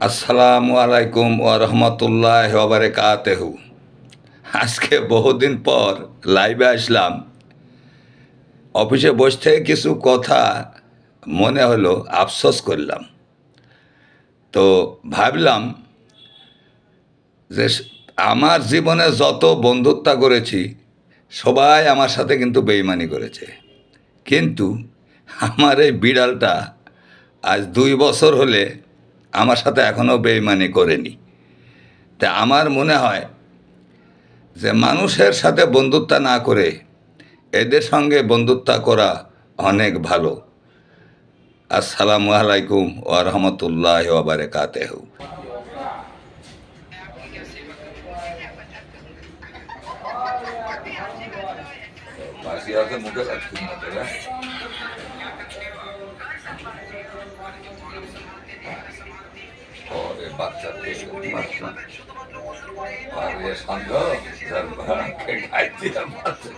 আসসালামু আলাইকুম ও রহমতুল্লাহ বারেকাতেহু। আজকে বহুদিন পর লাইভে আসলাম। অফিসে বসে থেকে কিছু কথা মনে হলো, আফসোস করলাম। তো ভাবলাম যে আমার জীবনে যত বন্ধুত্ব করেছি, সবাই আমার সাথে কিন্তু বেইমানি করেছে। কিন্তু আমার এই বিড়ালটা আজ দুই বছর হলে আমার সাথে এখনও বেইমানি করেনি। তা আমার মনে হয় যে মানুষের সাথে বন্ধুত্ব না করে এদের সঙ্গে বন্ধুত্ব করা অনেক ভালো। আসসালামু আলাইকুম ও রহমতুল্লাহ বারেকাতেহু। মুখে বাচ্চা বাচ্চা আর যার বাকে খাইতে বাচ্চা